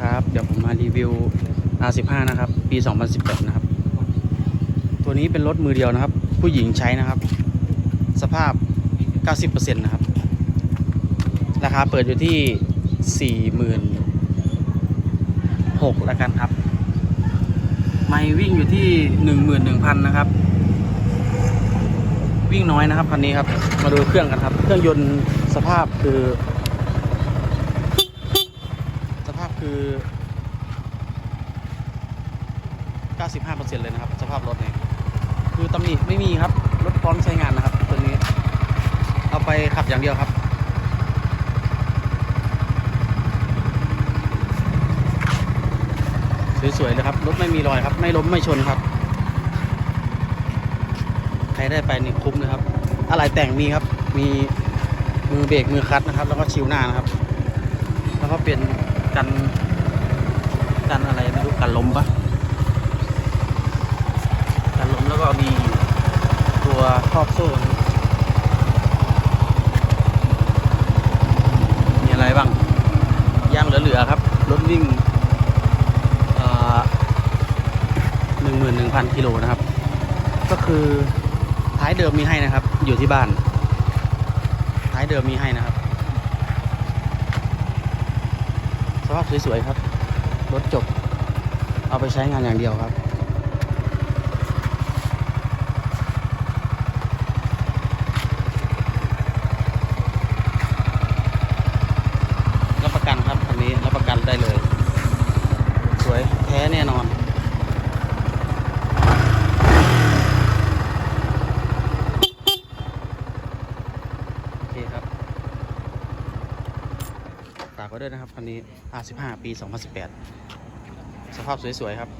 ครับ เดี๋ยวผมมารีวิว R15 นะครับ ปี 2018 นะครับ ตัวนี้เป็นรถมือเดียวนะครับ ผู้หญิงใช้นะครับ สภาพ 90%นะครับ ราคาเปิดอยู่ที่ 46,000แล้วกันครับ ไม่วิ่งอยู่ที่ 11,000 นะครับ วิ่งน้อยนะครับคันนี้ครับ มาดูเครื่องกันครับ เครื่องยนต์สภาพคือ สภาพ คือ 95%เลยนะครับ สภาพรถเนี่ยคือตำหนิไม่มีครับ รถพร้อมใช้งานนะครับ ตัวนี้ เอาไปขับอย่างเดียวครับสวยๆเลยครับ รถไม่มีรอยครับ ไม่ล้มไม่ชนครับ ใครได้ไปนี่คุ้มเลยครับ อะไรแต่งมีครับ มีมือเบรกมือคลัตช์นะครับ แล้วก็ชิวหน้านะครับ แล้วก็เป็น กันกันอะไรไม่รู้กันลมปะกันลมแล้วก็มีตัวครอบโซ่มีอะไรบ้างย่างเหลือๆครับรถวิ่งหนึ่งหมื่นหนึ่งพันกิโลนะครับ ก็คือท้ายเดิมมีให้นะครับ อยู่ที่บ้าน ท้ายเดิมมีให้นะครับ สภาพสวยๆครับ รถจบ เอาไปใช้งานอย่างเดียวครับ รับประกันครับคันนี้รับประกันได้เลย สวยแท้แน่นอน โอเคครับ ฝากไว้ด้วยนะครับคันนี้ R15 ปี 2018 สภาพสวยๆครับ